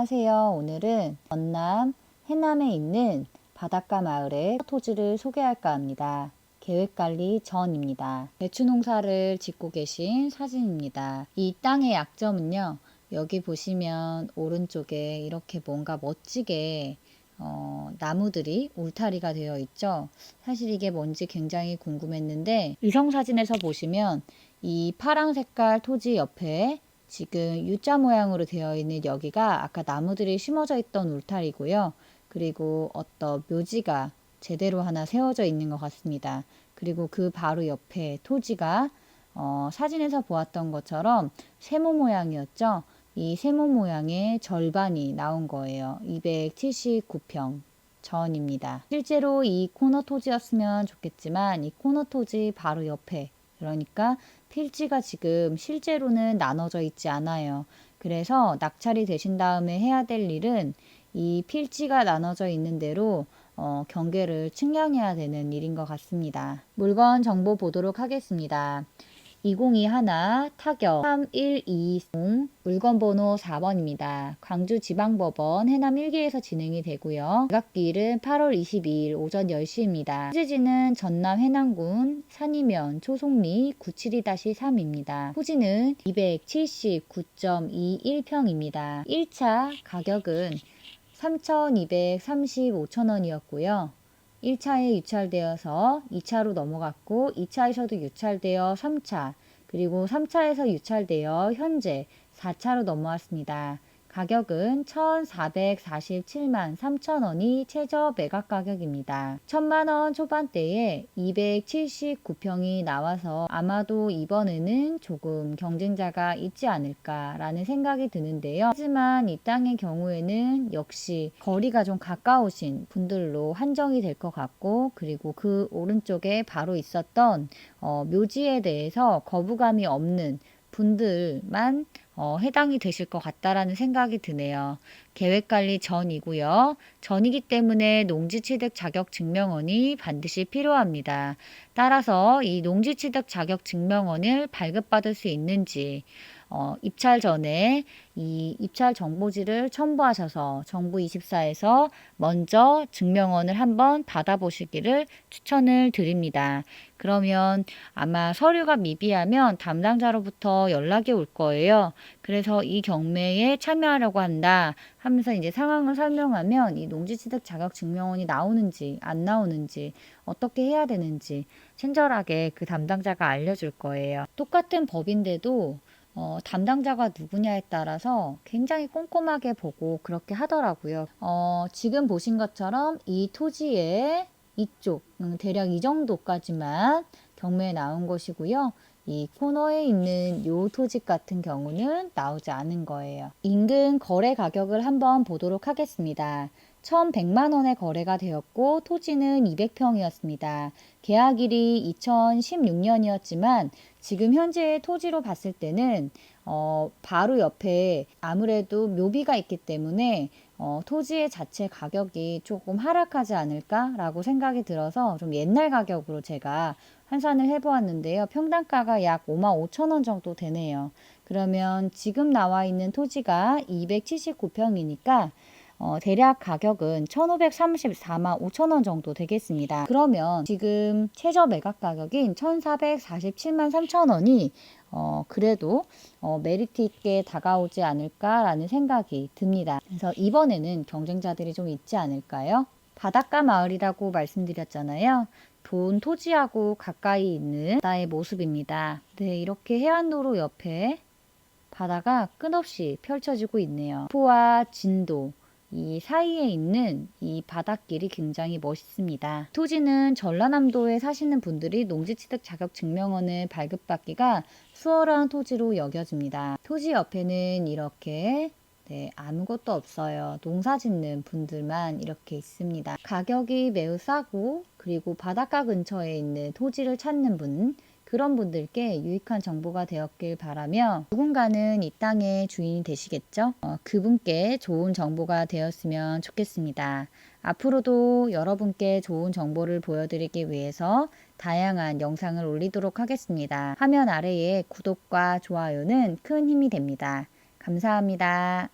안녕하세요. 오늘은 전남 해남에 있는 바닷가 마을의 토지를 소개할까 합니다. 계획관리 전입니다. 배추 농사를 짓고 계신 사진입니다. 이 땅의 약점은요. 여기 보시면 오른쪽에 이렇게 뭔가 멋지게 어, 나무들이 울타리가 되어 있죠. 사실 이게 뭔지 굉장히 궁금했는데 위성 사진에서 보시면 이 파랑 색깔 토지 옆에 지금 U자 모양으로 되어 있는 여기가 아까 나무들이 심어져 있던 울타리고요. 그리고 어떤 묘지가 제대로 하나 세워져 있는 것 같습니다. 그리고 그 바로 옆에 토지가 어, 사진에서 보았던 것처럼 세모 모양이었죠. 이 세모 모양의 절반이 나온 거예요. 279평 전입니다. 실제로 이 코너 토지였으면 좋겠지만 이 코너 토지 바로 옆에 그러니까 필지가 지금 실제로는 나눠져 있지 않아요. 그래서 낙찰이 되신 다음에 해야 될 일은 이 필지가 나눠져 있는 대로 어, 경계를 측량해야 되는 일인 것 같습니다. 물건 정보 보도록 하겠습니다. 2021 타격 3120 물건 번호 4번입니다. 광주지방법원 해남 1기에서 진행이 되고요. 매각기일은 8월 22일 오전 10시입니다. 휴지지는 전남 해남군 산이면 초송리 972-3입니다. 토지는 279.21평입니다. 1차 가격은 3,235,000원이었고요. 1차에 유찰되어서 2차로 넘어갔고 2차에서도 유찰되어 3차 그리고 3차에서 유찰되어 현재 4차로 넘어왔습니다. 가격은 1,447만 3천원이 최저 매각 가격입니다. 1천만원 초반대에 279평이 나와서 아마도 이번에는 조금 경쟁자가 있지 않을까라는 생각이 드는데요. 하지만 이 땅의 경우에는 역시 거리가 좀 가까우신 분들로 한정이 될 것 같고 그리고 그 오른쪽에 바로 있었던 어, 묘지에 대해서 거부감이 없는 분들만 어, 해당이 되실 것 같다라는 생각이 드네요. 계획관리 전이고요. 전이기 때문에 농지취득 자격 증명원이 반드시 필요합니다. 따라서 이 농지취득 자격 증명원을 발급받을 수 있는지 어, 입찰 전에 이 입찰 정보지를 첨부하셔서 정부 24에서 먼저 증명원을 한번 받아보시기를 추천을 드립니다. 그러면 아마 서류가 미비하면 담당자로부터 연락이 올 거예요. 그래서 이 경매에 참여하려고 한다 하면서 이제 상황을 설명하면 이 농지취득 자격 증명원이 나오는지 안 나오는지 어떻게 해야 되는지 친절하게 그 담당자가 알려줄 거예요. 똑같은 법인데도 어, 담당자가 누구냐에 따라서 굉장히 꼼꼼하게 보고 그렇게 하더라고요. 어, 지금 보신 것처럼 이 토지의 이쪽, 음, 대략 이 정도까지만 경매에 나온 것이고요. 이 코너에 있는 요 토지 같은 경우는 나오지 않은 거예요. 인근 거래 가격을 한번 보도록 하겠습니다. 1,100만 원에 거래가 되었고 토지는 200평이었습니다. 계약일이 2016년이었지만 지금 현재의 토지로 봤을 때는 어, 바로 옆에 아무래도 묘비가 있기 때문에 어, 토지의 자체 가격이 조금 하락하지 않을까라고 생각이 들어서 좀 옛날 가격으로 제가 환산을 해보았는데요. 평당가가 약 5만 5천 원 정도 되네요. 그러면 지금 나와 있는 토지가 279평이니까 어, 대략 가격은 1,534만 5천 원 정도 되겠습니다. 그러면 지금 최저 매각 가격인 1,447만 3천 원이 어, 그래도 어, 메리트 있게 다가오지 않을까라는 생각이 듭니다. 그래서 이번에는 경쟁자들이 좀 있지 않을까요? 바닷가 마을이라고 말씀드렸잖아요. 돈 토지하고 가까이 있는 바다의 모습입니다. 네, 이렇게 해안도로 옆에 바다가 끝없이 펼쳐지고 있네요. 포와 진도, 이 사이에 있는 이 바닷길이 굉장히 멋있습니다. 토지는 전라남도에 사시는 분들이 농지취득 자격 증명원을 발급받기가 수월한 토지로 여겨집니다. 토지 옆에는 이렇게 네, 아무것도 없어요. 농사 짓는 분들만 이렇게 있습니다. 가격이 매우 싸고 그리고 바닷가 근처에 있는 토지를 찾는 분 그런 분들께 유익한 정보가 되었길 바라며 누군가는 이 땅의 주인이 되시겠죠? 어, 그분께 좋은 정보가 되었으면 좋겠습니다. 앞으로도 여러분께 좋은 정보를 보여드리기 위해서 다양한 영상을 올리도록 하겠습니다. 화면 아래에 구독과 좋아요는 큰 힘이 됩니다. 감사합니다.